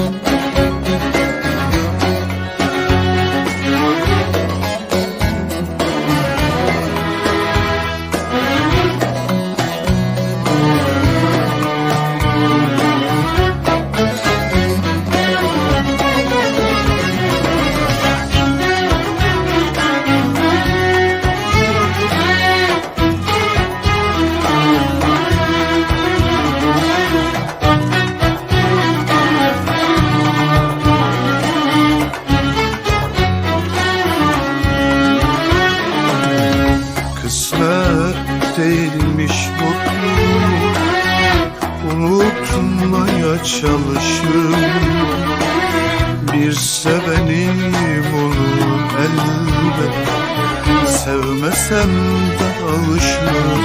Kısmet Unutmaya çalışırım Bir sevenim onu elbet Sevmesem de alışırım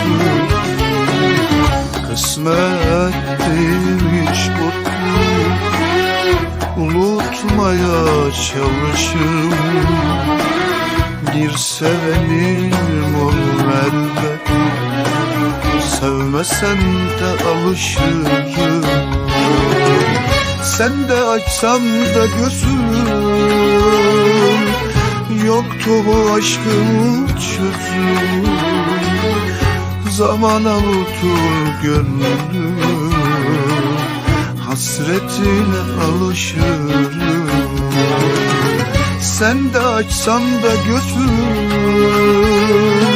Kısmet değilmiş mutluluk Unutmaya çalışırım bir sevenim onu elbet Sevmesen de alışırım. Sen de açsan da gözüm. Yoktu bu aşkın çözüm Zaman avutur gönlüm. Hasretine alışırım. Sen de açsan da gözüm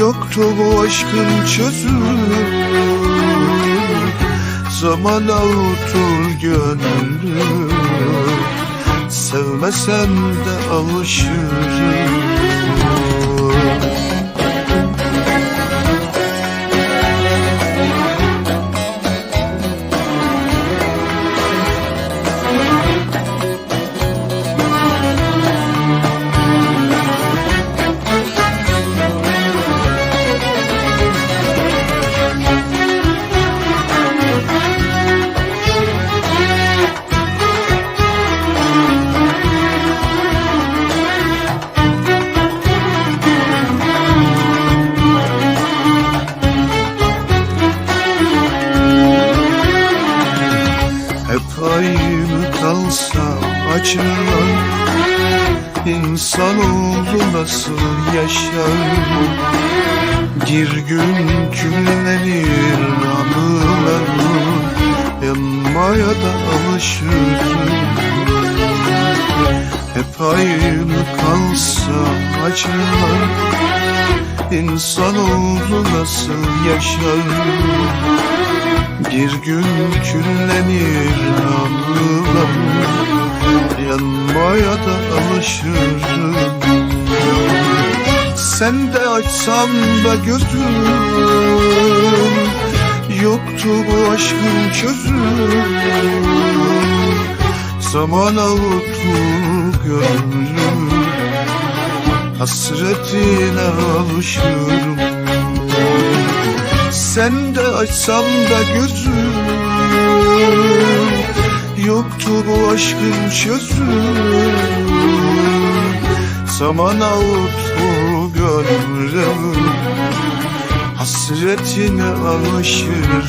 Yoktu bu aşkın çözüm Zaman avutur gönlüm Sevmesen de alışırım Aynı kalsa acılar İnsanoğlu nasıl yaşar? Bir gün küllenir anılar Yanmaya da alışır. Hep aynı kalsa acılar İnsanoğlu nasıl yaşar bir gün küllenir anılar Yanmaya da alışırım. Sen de açsan da gözüm. Yoktu bu aşkın çözüm. Zaman avuttu gönlüm Hasretine alışırım sen de açsam da gözüm. Yoktu bu aşkın çözüm. Zaman avuttu gönlüm. Hasretine alışırım